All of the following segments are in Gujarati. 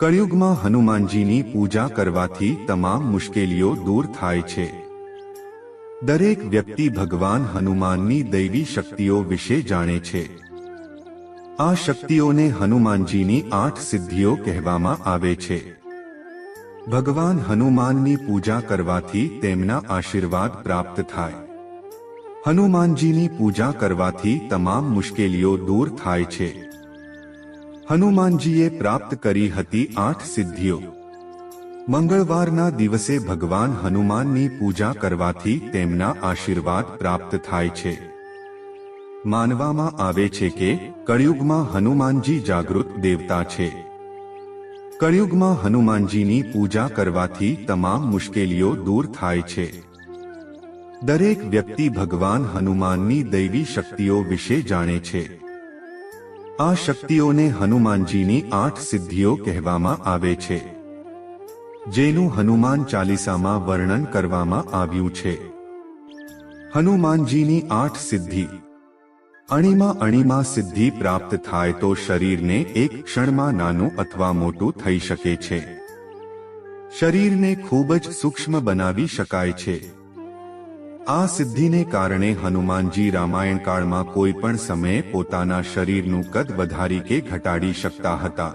કળિયુગમાં હનુમાનજીની પૂજા કરવાથી તમામ મુશ્કેલીઓ દૂર થાય છે. દરેક વ્યક્તિ ભગવાન હનુમાનની દૈવી શક્તિઓ વિશે જાણે છે. આ શક્તિઓને હનુમાનજીની આઠ સિદ્ધિઓ કહેવામાં આવે છે. ભગવાન હનુમાનની પૂજા કરવાથી તેમના આશીર્વાદ પ્રાપ્ત થાય. હનુમાનજીની પૂજા કરવાથી તમામ મુશ્કેલીઓ દૂર થાય છે. હનુમાનજીએ પ્રાપ્ત કરી હતી આઠ સિદ્ધિઓ. મંગળવારના દિવસે ભગવાન હનુમાનની પૂજા કરવાથી તેમના આશીર્વાદ પ્રાપ્ત થાય છે. માનવામાં આવે છે કે, કળિયુગમાં હનુમાનજી જાગૃત દેવતા છે. કળિયુગમાં હનુમાનજીની પૂજા કરવાથી તમામ મુશ્કેલીઓ દૂર થાય છે. દરેક વ્યક્તિ ભગવાન હનુમાનની દૈવી શક્તિઓ વિશે જાણે છે. આ શક્તિઓને હનુમાનજીની આઠ સિદ્ધિઓ કહેવામાં આવે છે, જેનું હનુમાન ચાલીસામાં વર્ણન કરવામાં આવ્યું છે. હનુમાનજીની આઠ સિદ્ધિ. અણીમાં અણીમાં સિદ્ધિ પ્રાપ્ત થાય તો શરીરને એક ક્ષણમાં નાનું અથવા મોટું થઈ શકે છે. શરીરને ખૂબ જ સૂક્ષ્મ બનાવી શકાય છે. આ સિદ્ધિને કારણે હનુમાનજી રામાયણ કાળમાં કોઈ પણ સમયે પોતાના શરીરનું કદ વધારી કે ઘટાડી શકતા હતા.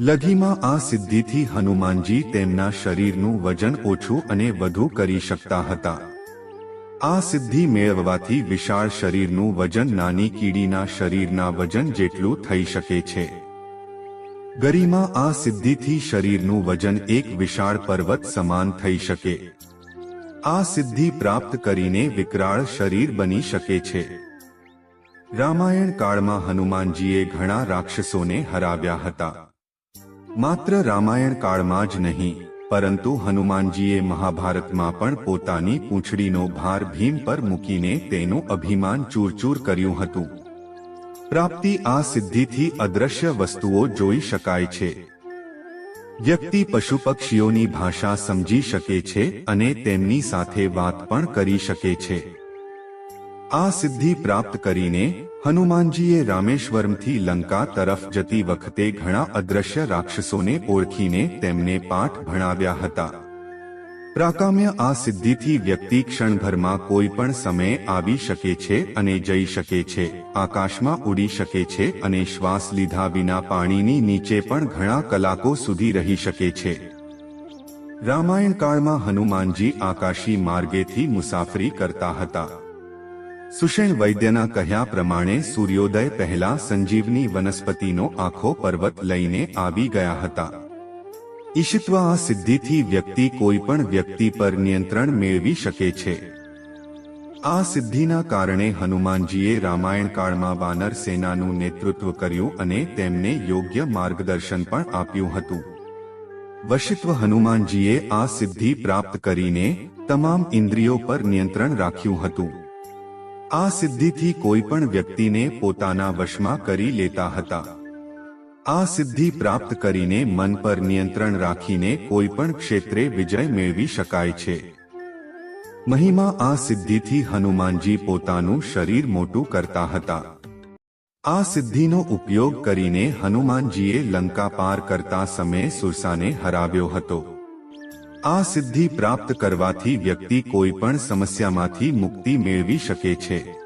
લઘીમાં આ સિદ્ધિથી હનુમાનજી તેમના શરીરનું વજન ઓછું અને વધુ કરી શકતા હતા. આ સિદ્ધિ મેળવવાથી વિશાળ શરીરનું વજન નાની કીડીના શરીરના વજન જેટલું થઈ શકે છે. ગરીમાં આ સિદ્ધિથી શરીરનું વજન એક વિશાળ પર્વત સમાન થઈ શકે. આ સિદ્ધિ પ્રાપ્ત કરીને વિકરાળ શરીર બની શકે છે. રામાયણ કાળમાં હનુમાનજીએ ઘણા રાક્ષસોને હરાવ્યા હતા. માત્ર રામાયણ કાળમાં જ નહીં, પરંતુ હનુમાનજીએ મહાભારતમાં પણ પોતાની પૂંછડીનો ભાર ભીમ પર મૂકીને તેનું અભિમાન ચૂરચૂર કર્યું હતું. પ્રાપ્તિ આ સિદ્ધિથી અદ્રશ્ય વસ્તુઓ જોઈ શકાય છે. વ્યક્તિ પશુ પક્ષીઓની ભાષા સમજી શકે છે અને તેમની સાથે વાત પણ કરી શકે છે. આ સિદ્ધિ પ્રાપ્ત કરીને હનુમાનજીએ રામેશ્વરમથી લંકા તરફ જતી વખતે ઘણા અદ્રશ્ય રાક્ષસોને ઓળખીને તેમને પાઠ ભણાવ્યા હતા. પ્રાકામ્ય આ સિદ્ધિથી વ્યક્તિ ક્ષણભરમાં કોઈ પણ સમયે આવી શકે છે અને જઈ શકે છે, આકાશમાં ઉડી શકે છે અને શ્વાસ લીધા વિના પાણીની નીચે પણ ઘણા કલાકો સુધી રહી શકે છે. રામાયણ કાળમાં હનુમાનજી આકાશી માર્ગેથી મુસાફરી કરતા હતા. સુષેણ વૈદ્યના કહ્યા પ્રમાણે સૂર્યોદય પહેલા સંજીવની વનસ્પતિનો આખો પર્વત લઈને આવી ગયા હતા. ઈશિત્વ આ સિદ્ધિથી વ્યક્તિ કોઈ પણ વ્યક્તિ પર નિયંત્રણ મેળવી શકે છે. આ સિદ્ધિના કારણે હનુમાનજીએ રામાયણ કાળમાં વાનર સેનાનું નેતૃત્વ કર્યું અને તેમને યોગ્ય માર્ગદર્શન પણ આપ્યું હતું. વશિત્વ હનુમાનજીએ આ સિદ્ધિ પ્રાપ્ત કરીને તમામ ઇન્દ્રિયો પર નિયંત્રણ રાખ્યું હતું. આ સિદ્ધિથી કોઈ પણ વ્યક્તિને પોતાના વશમાં કરી લેતા હતા. આ સિદ્ધિ પ્રાપ્ત કરીને મન પર નિયંત્રણ રાખીને કોઈ પણ ક્ષેત્રે વિજય મેળવી શકાય છે. મહિમા આ સિદ્ધિથી હનુમાનજી પોતાનું શરીર મોટું કરતા હતા. આ સિદ્ધિનો ઉપયોગ કરીને હનુમાનજીએ લંકા પાર કરતા સમયે સુરસાને હરાવ્યો હતો. આ સિદ્ધિ પ્રાપ્ત કરવાથી વ્યક્તિ કોઈ પણ સમસ્યામાંથી મુક્તિ મેળવી શકે છે.